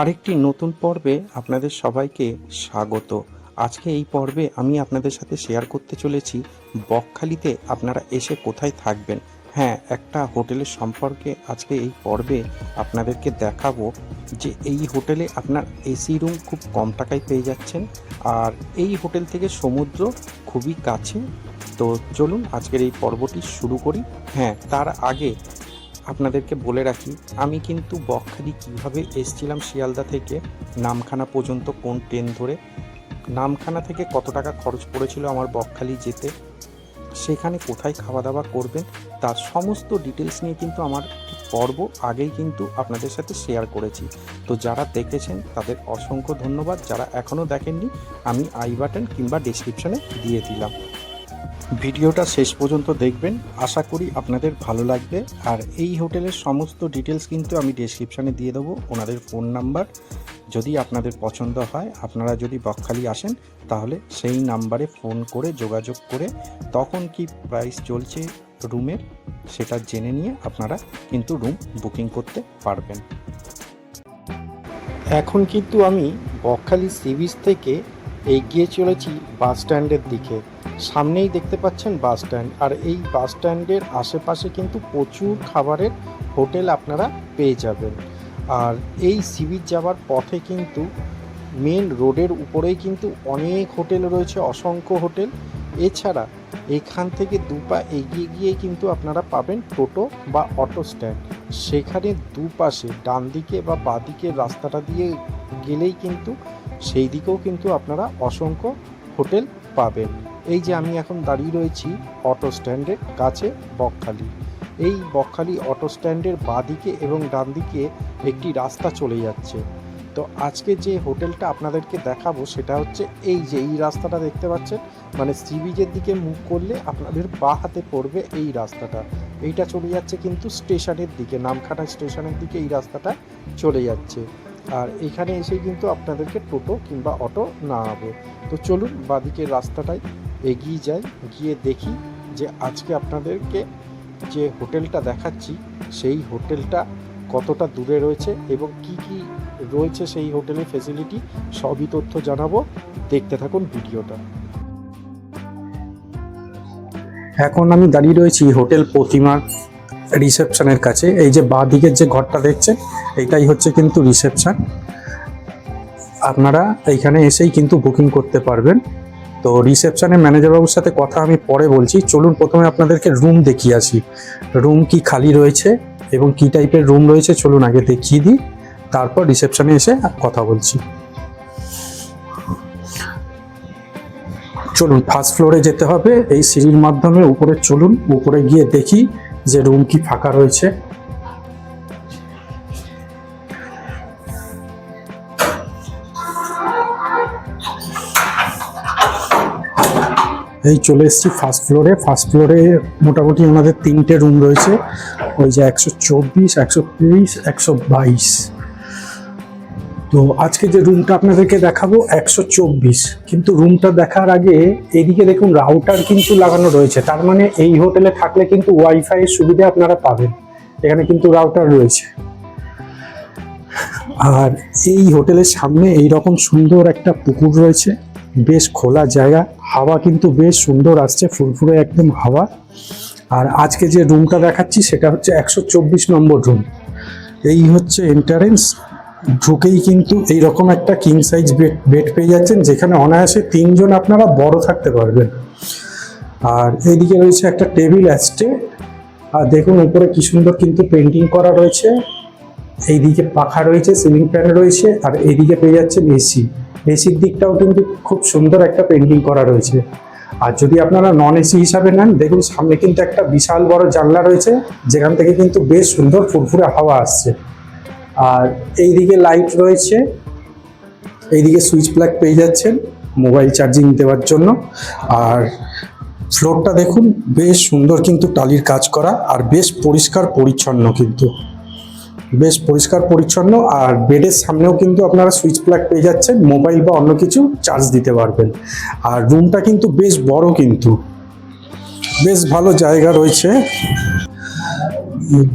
আরেকটি নতুন পর্বে আপনাদের সবাইকে স্বাগত। আজকে এই পর্বে আমি আপনাদের সাথে শেয়ার করতে চলেছি বকখালিতে আপনারা এসে কোথায় থাকবেন। হ্যাঁ একটা হোটেলের সম্পর্কে আজকে এই পর্বে আপনাদেরকে দেখাবো যে এই হোটেলে আপনার এসি রুম খুব কম টাকায় পেয়ে যাচ্ছেন আর এই হোটেল থেকে সমুদ্র খুবই কাছে। তো চলুন আজকের এই পর্বটি শুরু করি। হ্যাঁ তার আগে আপনাদেরকে বলে রাখি, আমি কিন্তু বকখালি কীভাবে এসছিলাম শিয়ালদা থেকে, নামখানা পর্যন্ত কোন ট্রেন ধরে, নামখানা থেকে কত টাকা খরচ পড়েছিল আমার বকখালি যেতে, সেখানে কোথায় খাওয়া দাওয়া করবেন, তার সমস্ত ডিটেলস নিয়ে কিন্তু আমার পর্ব আগেই কিন্তু আপনাদের সাথে শেয়ার করেছি। তো যারা দেখেছেন, তাদের অসংখ্য ধন্যবাদ। যারা এখনও দেখেননি, আমি আই বাটন কিংবা ডিসক্রিপশনে দিয়ে দিলাম। ভিডিওটা শেষ পর্যন্ত দেখবেন। আশা করি আপনাদের ভালো লাগবে। আর এই হোটেলের সমস্ত ডিটেলস কিন্তু আমি ডেসক্রিপশানে দিয়ে দেবো। ওনাদের ফোন নাম্বার যদি আপনাদের পছন্দ হয়, আপনারা যদি বকখালি আসেন, তাহলে সেই নাম্বারে ফোন করে যোগাযোগ করে তখন কি প্রাইস চলছে রুমের, সেটা জেনে নিয়ে আপনারা কিন্তু রুম বুকিং করতে পারবেন। এখন কিন্তু আমি বকখালি সি বিচ থেকে এগিয়ে চলেছি বাস স্ট্যান্ডের দিকে। সামনেই দেখতে পাচ্ছেন বাস স্ট্যান্ড। আর এই বাস স্ট্যান্ডের আশেপাশে কিন্তু প্রচুর খাবারের হোটেল আপনারা পেয়ে যাবেন। আর এই সি বিচ যাওয়ার পথে কিন্তু মেন রোডের উপরেই কিন্তু অনেক হোটেল রয়েছে, অসংখ্য হোটেল। এছাড়া এখান থেকে দুপা এগিয়ে গিয়ে কিন্তু আপনারা পাবেন টোটো বা অটো স্ট্যান্ড। সেখানে দুপাশে ডান দিকে বা বাঁ দিকে রাস্তাটা দিয়ে গেলেই কিন্তু সেই দিকেও কিন্তু আপনারা অসংখ্য হোটেল পাবেন। এই যে আমি এখন দাঁড়িয়ে রয়েছি অটো স্ট্যান্ডের কাছে বকখালি। এই বকখালি অটো স্ট্যান্ডের বাঁদিকে এবং ডান দিকে একটি রাস্তা চলে যাচ্ছে। তো আজকে যে হোটেলটা আপনাদেরকে দেখাবো সেটা হচ্ছে এই যে, এই রাস্তাটা দেখতে পাচ্ছেন? মানে সি বিচের দিকে মুখ করলে আপনাদের বা হাতে পড়বে এই রাস্তাটা। এইটা চলে যাচ্ছে কিন্তু স্টেশনের দিকে, নামখানা স্টেশনের দিকে এই রাস্তাটা চলে যাচ্ছে। আর এখানে এসে কিন্তু আপনাদেরকে টোটো কিংবা অটো নামাবে। তো চলুন বাদিকের রাস্তাটায় এগিয়ে যাই, গিয়ে দেখি যে আজকে আপনাদেরকে যে হোটেলটা দেখাচ্ছি, সেই হোটেলটা কতটা দূরে রয়েছে এবং কি কি রয়েছে সেই হোটেলের ফেসিলিটি সবই তথ্য জানাব। দেখতে থাকুন ভিডিওটা। এখন আমি দাঁড়িয়ে রয়েছি হোটেল প্রতিমা রিসেপশনের কাছে। এই যে বাঁ দিকের যে ঘরটা দেখছেন এইটাই হচ্ছে কিন্তু রিসেপশন। আপনারা এইখানে এসেই কিন্তু বুকিং করতে পারবেন। তো রিসেপশনের ম্যানেজারবাবুর সাথে কথা আমি পরে বলছি। চলুন প্রথমে আপনাদেরকে রুম দেখিয়ে আসি। রুম কি খালি রয়েছে এবং কি টাইপের রুম রয়েছে চলুন আগে দেখিয়ে দিই। তারপর রিসেপশনে এসে কথা বলছি। চলুন ফার্স্ট ফ্লোরে যেতে হবে। এই সিঁড়ির মাধ্যমে উপরে চলুন, উপরে গিয়ে দেখি যে রুম কি ফাঁকা রয়েছে। এই চলে এসেছি ফার্স্ট ফ্লোরে ফার্স্ট ফ্লোরে মোটামুটি আমাদের তিনটে রুম রয়েছে। ওই যে একশো চব্বিশ, একশো তিরিশ, একশো বাইশ। তো আজকে যে রুমটা আপনাদেরকে দেখাবো, একশো চব্বিশ। কিন্তু রুমটা দেখার আগে এদিকে দেখুন রাউটার কিন্তু লাগানো রয়েছে। তার মানে এই হোটেলে থাকলে কিন্তু ওয়াইফাই সুবিধা আপনারা পাবেন। এখানে কিন্তু রাউটার রয়েছে। আর এই হোটেলের সামনে এই রকম সুন্দর একটা পুকুর রয়েছে। বেশ খোলা জায়গা, হাওয়া কিন্তু বেশ সুন্দর আসছে, ফুরফুরে একদম হাওয়া। আর আজকে যে রুমটা দেখাচ্ছি সেটা হচ্ছে একশো চব্বিশ নম্বর রুম এই হচ্ছে এন্টারেন্স ঢুকেই কিন্তু এই রকম একটা কিং সাইজ বেড বেড পেয়ে যাচ্ছেন, যেখানে অনায়াসে তিনজন আপনারা বড় থাকতে পারবেন। আর এইদিকে রয়েছে একটা টেবিল অ্যাস্টে আর দেখুন উপরে কি সুন্দর কিন্তু পেন্টিং করা রয়েছে। এইদিকে পাখা রয়েছে সিলিং ফ্যান রয়েছে, আর এইদিকে পেয়ে যাচ্ছেন এসি এসির দিকটাও কিন্তু খুব সুন্দর একটা পেন্টিং করা রয়েছে। আর যদি আপনারা নন এসি হিসাবে নেন, দেখুন সামনে কিন্তু একটা বিশাল বড় জানলা রয়েছে, যেখান থেকে কিন্তু বেশ সুন্দর ফুরফুরে হাওয়া আসছে। আর এইদিকে লাইট রয়েছে, এইদিকে সুইচ প্লাগ পেয়ে যাচ্ছেন মোবাইল চার্জিং দেওয়ার জন্য। আর ফ্লোরটা দেখুন, বেশ সুন্দর কিন্তু টালির কাজ করা, আর বেশ পরিষ্কার পরিচ্ছন্ন কিন্তু। বেশ পরিষ্কার পরিচ্ছন্ন, আর বেডের সামনেও কিন্তু আপনারা সুইচ প্লাগ পেয়ে যাচ্ছেন, মোবাইল বা অন্য কিছু চার্জ দিতে পারবেন। আর রুমটা কিন্তু বেশ বড় কিন্তু। বেশ ভালো জায়গা রয়েছে।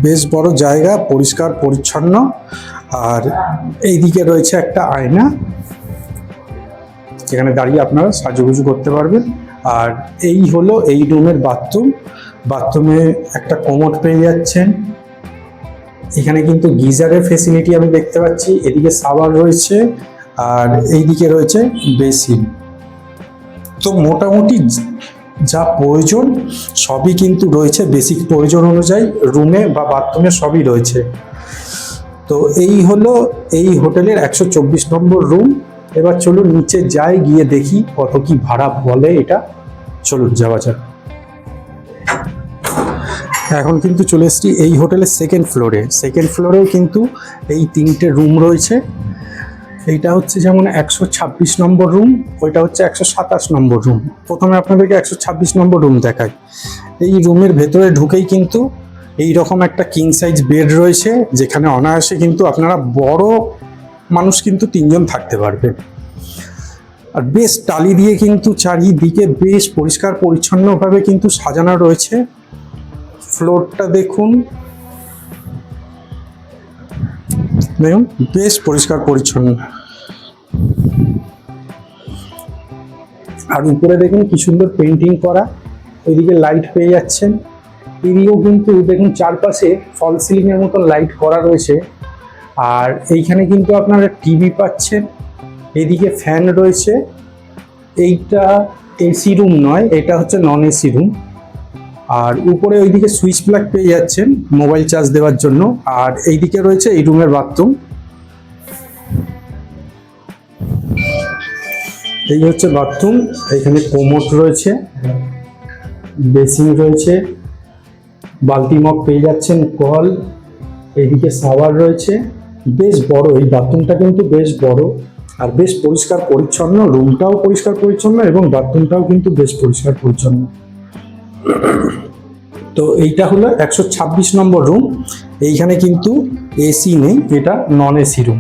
বেশ বড় জায়গা, পরিষ্কার পরিচ্ছন্ন। আর এইদিকে রয়েছে একটা আয়না, যেখানে দাঁড়িয়ে আপনারা সাজুগুজু করতে পারবেন। আর এই হলো এই রুমের বাথরুম। বাথরুমে একটা কোমোড পেয়ে যাচ্ছেন। এখানে কিন্তু গিজারের ফেসিলিটি আমি দেখতে পাচ্ছি। এদিকে সাবার রয়েছে আর এইদিকে রয়েছে বেসিন। তো মোটামুটি যা প্রয়োজন সবই কিন্তু রয়েছে। বেসিক প্রয়োজন অনুযায়ী রুমে বা বাথরুমে সবই রয়েছে। তো এই হলো এই হোটেলের একশো চব্বিশ নম্বর রুম এবার চলুন নিচে যাই, গিয়ে দেখি কত কি ভাড়া বলে এটা। চলুন যাওয়া যাক। এখন কিন্তু চলে এসেছি এই হোটেলের সেকেন্ড ফ্লোরে সেকেন্ড ফ্লোরেও কিন্তু এই তিনটে রুম রয়েছে। এইটা হচ্ছে যেমন একশো ছাব্বিশ নম্বর রুম ওইটা হচ্ছে একশো সাতাশ নম্বর রুম প্রথমে আপনাদেরকে একশো ছাব্বিশ নম্বর রুম দেখাই। এই রুমের ভেতরে ঢুকেই কিন্তু এই রকম একটা কিং সাইজ বেড রয়েছে, যেখানে অনায়াসে কিন্তু আপনারা বড় মানুষ কিন্তু তিনজন থাকতে পারবেন। আর বেশ টালি দিয়ে কিন্তু চারিদিকে বেশ পরিষ্কার পরিচ্ছন্নভাবে কিন্তু সাজানো রয়েছে। ফ্লোরটা দেখুন। দেখুন, বেশ পরিষ্কার পরিচ্ছন্ন। আর উপরে দেখুন কি সুন্দর পেন্টিং করা। ওইদিকে লাইট পেয়ে যাচ্ছেন। এদিকেও কিন্তু দেখুন চারপাশে ফল সিলিং এর মতন লাইট করা রয়েছে। আর এইখানে কিন্তু আপনারা টিভি পাচ্ছেন। এদিকে ফ্যান রয়েছে। এইটা এসি রুম নয়, এটা হচ্ছে নন এসি রুম আর উপরে ওইদিকে সুইচ প্লাগ পেয়ে যাচ্ছেন মোবাইল চার্জ দেওয়ার জন্য। আর এইদিকে রয়েছে এই রুমের বাথরুম এই হচ্ছে বাথরুম এখানে কোমোট রয়েছে বেসিন রয়েছে, বালতি মগ পেয়ে যাচ্ছেন কল, এইদিকে সাওয়ার রয়েছে। বেশ বড়, এই বাথরুমটা কিন্তু বেশ বড় আর বেশ পরিষ্কার পরিচ্ছন্ন রুমটাও পরিষ্কার পরিচ্ছন্ন এবং বাথরুমটাও কিন্তু বেশ পরিষ্কার পরিচ্ছন্ন। তো এইটা হলো একশো ছাব্বিশ নম্বর রুম এইখানে কিন্তু এসি নেই, এটা নন এসি রুম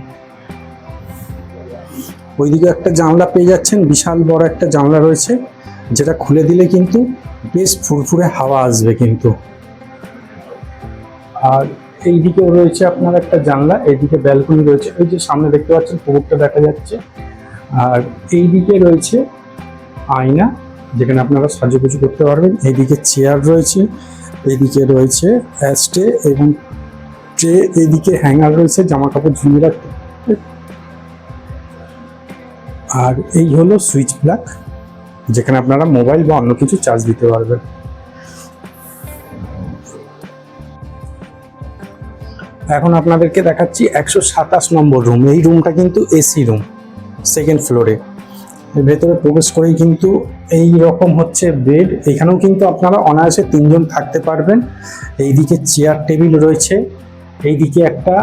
ওইদিকে একটা জানলা পেয়ে যাচ্ছেন, বিশাল বড় একটা জানলা রয়েছে, যেটা খুলে দিলে কিন্তু বেশ ফুরফুরে হাওয়া আসবে কিন্তু। আর এইদিকেও রয়েছে আপনার একটা জানলা, এইদিকে ব্যালকনি রয়েছে। ওই যে সামনে দেখতে পাচ্ছেন, পুকুরটা দেখা যাচ্ছে। আর এইদিকে রয়েছে আয়না। যেখানে আপনারা সাজুগুজু করতে পারবেন। এইদিকে চেয়ার রয়েছে, এইদিকে রয়েছে অ্যাস্টে এবং ট্রে এইদিকে হ্যাঙ্গার রয়েছে জামা কাপড় ঝুলিয়ে রাখতে। আর এই হলো সুইচ প্লাগ যেখানে আপনারা মোবাইল বা অন্য কিছু চার্জ দিতে পারবেন। এখন আপনাদেরকে দেখাচ্ছি একশো সাতাশ নম্বর রুম এই রুমটা কিন্তু এসি রুম সেকেন্ড ফ্লোরে ভেতরে প্রবেশ করেই কিন্তু এই রকম হচ্ছে বেড এখানেও কিন্তু আপনারা অনায়াসে তিনজন থাকতে পারবেন। এইদিকে চেয়ার টেবিল রয়েছে। এইদিকে একটা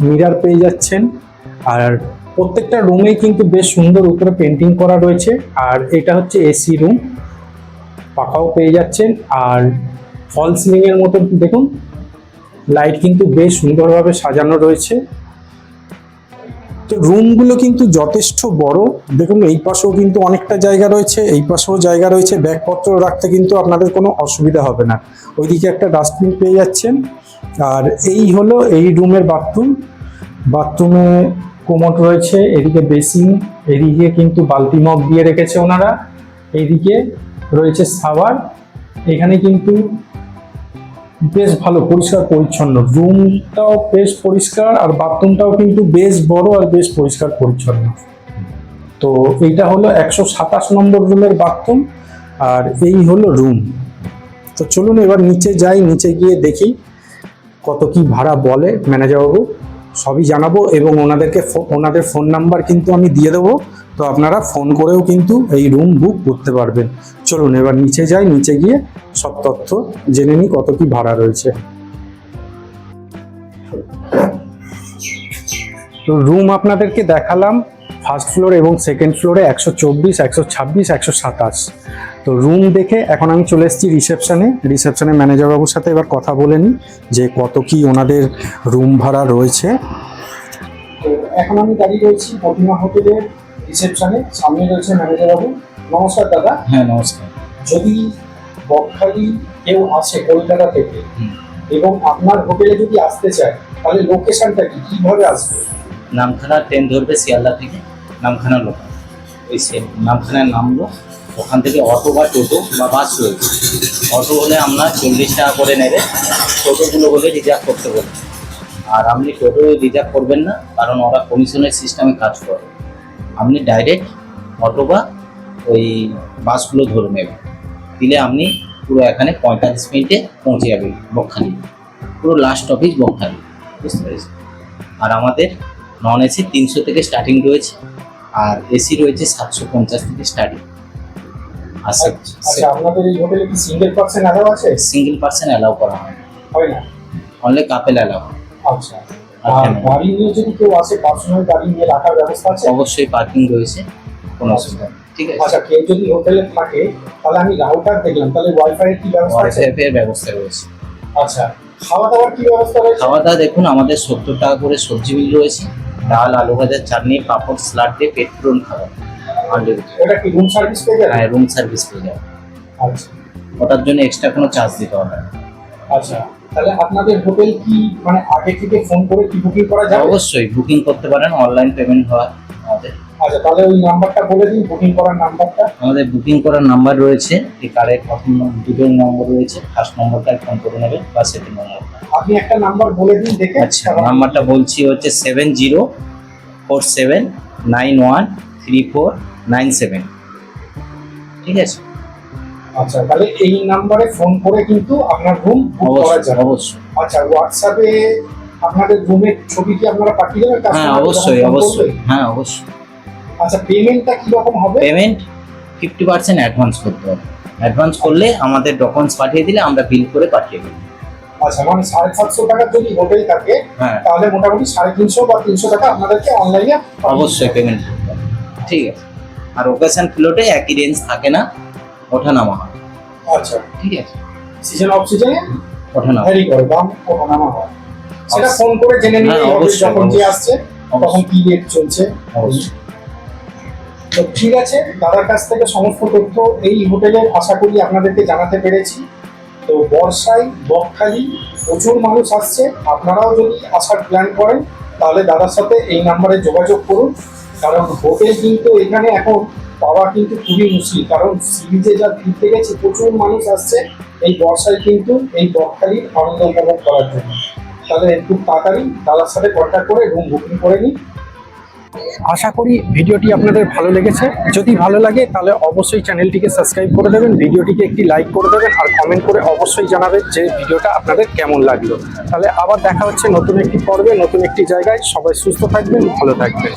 মিরার পেয়ে যাচ্ছেন। আর প্রত্যেকটা রুমেই কিন্তু বেশ সুন্দর উপরে পেন্টিং করা রয়েছে। আর এটা হচ্ছে এসি রুম পাখাও পেয়ে যাচ্ছেন। আর ফল সিলিং এর মতো দেখুন। লাইট কিন্তু বেশ সুন্দরভাবে সাজানো রয়েছে। তো রুমগুলো কিন্তু যথেষ্ট বড়। দেখুন, এই পাশেও কিন্তু অনেকটা জায়গা রয়েছে, এই পাশেও জায়গা রয়েছে। ব্যাগপত্র রাখতে কিন্তু আপনাদের কোনো অসুবিধা হবে না। ওইদিকে একটা ডাস্টবিন পেয়ে যাচ্ছেন। আর এই হলো এই রুমের বাথরুম। বাথরুমে কোমট রয়েছে, এদিকে বেসিন, এদিকে কিন্তু বালতি মগ দিয়ে রেখেছে ওনারা। এদিকে রয়েছে সাওয়ার এখানে কিন্তু বেশ ভালো, পরিষ্কার, পরিচ্ছন্ন। রুমটাও বেশ পরিষ্কার আর বাথরুমটাও কিন্তু বেশ বড় আর বেশ পরিষ্কার, পরিচ্ছন্ন। তো এইটা হলো একশো সাতাশ নম্বর রুমের বাথরুম আর এই হলো রুম। তো চলুন এবার নিচে যাই, নিচে গিয়ে দেখি কত কি ভাড়া বলে ম্যানেজারবাবু। সবই জানাব এবং ওনাদেরকে ওনাদের ফোন নাম্বার কিন্তু আমি দিয়ে দেবো। তো আপনারা ফোন করেও কিন্তু এই রুম বুক করতে পারবেন। চলুন, এবার নিচে যাই, নিচে গিয়ে সব তথ্য জেনে নিই, কত কি ভাড়া রয়েছে। তো রুম আপনাদেরকে দেখালাম ফার্স্ট ফ্লোর এবং সেকেন্ড ফ্লোরে একশো চব্বিশ, একশো ছাব্বিশ, একশো সাতাশ। তো রুম দেখে এখন আমি চলে এসেছি রিসেপশনে রিসেপশনে ম্যানেজারবাবুর সাথে এবার কথা বলে নিই যে কত কি ওনাদের রুম ভাড়া রয়েছে। এখন আমি দাঁড়িয়ে রয়েছি প্রতিমা হোটেলের রিসেপশনে সামনে রয়েছে ম্যানেজারবাবু নমস্কার দাদা। হ্যাঁ নমস্কার। যদি বকখালি কেউ আসে কলকাতা থেকে। এবং আপনার হোটেলে যদি আসতে চায় তাহলে লোকেশনটা কি? কীভাবে আসবে? নামখানা ট্রেন ধরবে শিয়ালদা থেকে নামখানা লোকাল। ওই সে নামখানায় নামলো ওখান থেকে অটো বা টোটো বা বাস রয়েছে। অটো হলে আমরা চল্লিশ টাকা করে নেবে টোটোগুলো হলে রিজার্ভ করতে বলবে। আর আপনি টোটো রিজার্ভ করবেন না কারণ ওরা কমিশনের সিস্টেমে কাজ করে। আপনি ডাইরেক্ট অটো বা ওই বাসগুলো ধরে নেবেন। দিলে আপনি পুরো এখানে পঁয়তাল্লিশ মিনিটে পৌঁছে যাবেন বকখালি। পুরো লাস্ট অফিস বকখালি বুঝতে পেরেছি আর আমাদের নন এসি তিনশো থেকে স্টার্টিং রয়েছে আর এসি রয়েছে সাতশো পঞ্চাশ থেকে স্টার্টিং আর আচ্ছা আপনাদের এই হোটেলে কি সিঙ্গেল পার্সন অ্যালাউ আছে? সিঙ্গেল পার্সন অ্যালাউ করা হয় হয় না? অনলি কাপেল অ্যালাউ আচ্ছা? গাড়ি নিয়ে যদি কেউ আসে পার্সোনাল গাড়ি নিয়ে রাখার ব্যবস্থা আছে? অবশ্যই পার্কিং রয়েছে কোনো অসুবিধা নেই। ঠিক আছে। আচ্ছা কেউ যদি হোটেলে থাকে তাহলে আমি রাউটার দেখলাম তাহলে ওয়াইফাই এর কি ব্যবস্থা আছে? ওয়াইফাই এর ব্যবস্থা রয়েছে। আচ্ছা খাওয়া দাওয়ার কি ব্যবস্থা রয়েছে? খাওয়া দাওয়া দেখুন আমাদের সত্তর টাকা করে সবজি বিল রয়েছে ডাল আলু ভাজা চাটনি পাঁপড় স্যালাড দিয়ে পেট পূরণ খাবার ওটা কি রুম সার্ভিস পেয়ে যাবে? হ্যাঁ রুম সার্ভিস পেয়ে যাবে। আচ্ছা। ওটার জন্য এক্সট্রা কোনো চার্জ দিতে হবে আচ্ছা। তাহলে আপনাদের হোটেল কি মানে আগে থেকে ফোন করে কি বুকিং করা যাবে? অবশ্যই বুকিং করতে পারেন অনলাইন পেমেন্ট হয় আমাদের আচ্ছা তাহলে ওই নাম্বারটা বলে দিন বুকিং করার নাম্বারটা আমাদের বুকিং করার নাম্বার রয়েছে এই কার্ডের প্রথম দুটো নম্বর রয়েছে ফার্স্ট নম্বরটা ফোন করে নেবেন বা সেকেন্ড নম্বরটা আপনি একটা নাম্বার বলে দিন দেখে আচ্ছা নাম্বারটা বলছি হচ্ছে seven zero four seven nine one three four nine seven ঠিক আছে? আচ্ছা তাহলে এই নাম্বারে ফোন করে কিন্তু আপনার রুম বুক করা অবশ্যই যাবে অবশ্যই। আচ্ছা হোয়াটসঅ্যাপে আপনাদের রুমের ছবি কি আপনারা পাঠিয়ে দেবেন? হ্যাঁ অবশ্যই অবশ্যই। হ্যাঁ অবশ্যই। আচ্ছা পেমেন্টটা কি রকম হবে? পেমেন্ট ফিফটি পার্সেন্ট অ্যাডভান্স করতে হবে। অ্যাডভান্স করলে আমাদের ডকুমেন্টস পাঠিয়ে দিলে আমরা বিল করে পাঠিয়ে দেবো। আচ্ছা মানে সাড়ে সাতশো টাকার যদি হোটেল থাকে হ্যাঁ। তাহলে মোটামুটি সাড়ে তিনশো বা তিনশো টাকা আপনাদেরকে অনলাইনে অবশ্যই পেমেন্ট ঠিক আছে। আর ওকেশন ফ্লোটে একই রেঞ্জ থাকে না। ওঠা নামা হয়। আচ্ছা। ঠিক আছে। সিজন অফ সিজনে ওঠা নামা ভ্যারি করে দাম ওঠানামা হয়। সেটা ফোন করে জেনে নিলেই হ্যাঁ, অবশ্যই, যখন যে আসছে তখন কি রেট চলছে। অবশ্যই। তো ঠিক আছে দাদার কাছ থেকে সমস্ত তথ্য এই হোটেলে আশা করি আপনাদেরকে জানাতে পেরেছি। তো বর্ষায় বকখালি প্রচুর মানুষ আসছে। আপনারাও যদি আসার প্ল্যান করেন তাহলে দাদার সাথে এই নাম্বারে যোগাযোগ করুন। কারণ হোটেল কিন্তু এখানে এখন পাওয়া কিন্তু খুবই মুশকিল। কারণ সিরিজে যা ঘুরতে গেছে, প্রচুর মানুষ আসছে এই বর্ষায় কিন্তু এই বকখালির আনন্দ উপভোগ করার জন্য। তাহলে একটু তাড়াতাড়ি দাদার সাথে কন্ট্যাক্ট করে রুম বুকিং করে নিন আশা করি ভিডিওটি আপনাদের ভালো লেগেছে। যদি ভালো লাগে, তাহলে অবশ্যই চ্যানেলটিকে সাবস্ক্রাইব করে দেবেন, ভিডিওটিকে একটি লাইক করে দেবেন, আর কমেন্ট করে অবশ্যই জানাবেন যে ভিডিওটা আপনাদের কেমন লাগল। তাহলে আবার দেখা হচ্ছে নতুন একটি পর্বে, নতুন একটি জায়গায়। সবাই সুস্থ থাকবেন, ভালো থাকবেন।